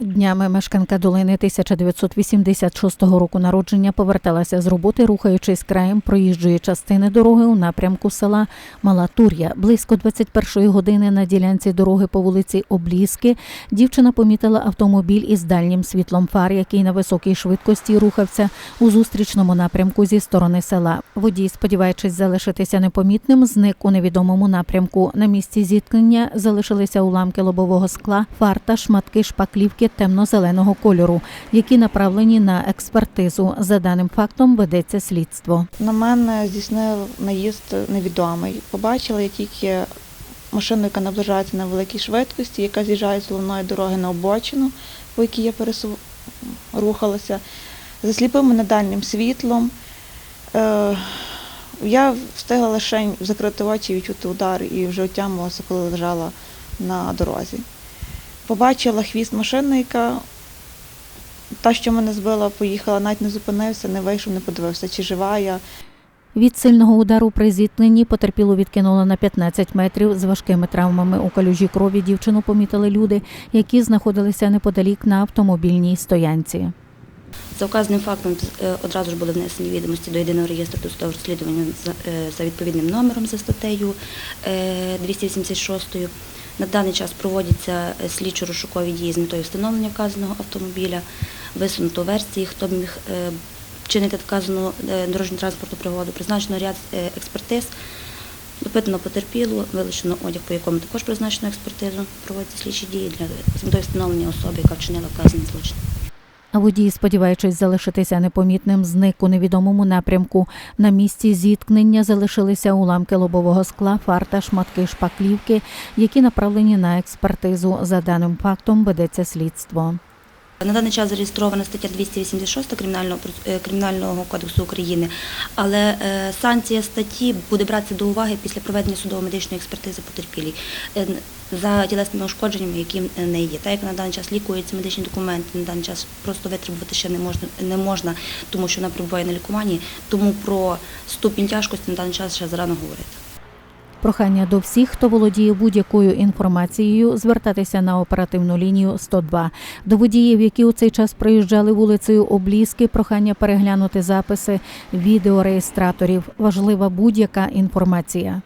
Днями мешканка долини 1986 року народження поверталася з роботи, рухаючись краєм проїжджої частини дороги у напрямку села Мала Тур'я. Близько 21-ї години на ділянці дороги по вулиці Обліски дівчина помітила автомобіль із дальнім світлом фар, який на високій швидкості рухався у зустрічному напрямку зі сторони села. Водій, сподіваючись залишитися непомітним, зник у невідомому напрямку. На місці зіткнення залишилися уламки лобового скла, фар та шматки шпаклівки темно-зеленого кольору, які направлені на експертизу. За даним фактом ведеться слідство. На мене здійснив наїзд невідомий. Побачила я тільки машину, яка наближається на великій швидкості, яка з'їжджає з головної дороги на обочину, по якій я пересу... рухалася. Засліпив мене дальнім світлом. Е... Я встигла лише закрити очі, відчути удар і вже отямилася, коли лежала на дорозі. Побачила хвіст машини, яка та, що мене збила, поїхала, навіть не зупинився, не вийшов, не подивився, чи жива я. Від сильного удару при зіткненні потерпілу відкинуло на 15 метрів з важкими травмами у калюжі крові. Дівчину помітили люди, які знаходилися неподалік на автомобільній стоянці. За вказаним фактом е, одразу ж були внесені відомості до єдиного реєстру досудового розслідування за, е, за відповідним номером за статтею е, 286. На даний час проводяться е, слідчо-розшукові дії з метою встановлення вказаного автомобіля, висунуто версії, хто міг е, вчинити вказану е, дорожньо-транспортну пригоду, призначено ряд експертиз. Допитано потерпілу, вилучено одяг, по якому також призначено експертизу, проводяться слідчі дії для з метою встановлення особи, яка вчинила вказаний злочин. А водій, сподіваючись залишитися непомітним, зник у невідомому напрямку. На місці зіткнення залишилися уламки лобового скла, фарта, шматки шпаклівки, які направлені на експертизу. За даним фактом ведеться слідство. На даний час зареєстрована стаття 286 Кримінального, е, Кримінального кодексу України, але е, санкція статті буде братися до уваги після проведення судово-медичної експертизи потерпілій е, за тілесними ушкодженнями, які в неї є. Так як на даний час лікуються медичні документи, на даний час просто витребувати ще не можна, не можна, тому що вона перебуває на лікуванні, тому про ступінь тяжкості на даний час ще зарано говорити. Прохання до всіх, хто володіє будь-якою інформацією, звертатися на оперативну лінію 102. До водіїв, які у цей час проїжджали вулицею Обліски, прохання переглянути записи відеореєстраторів. Важлива будь-яка інформація.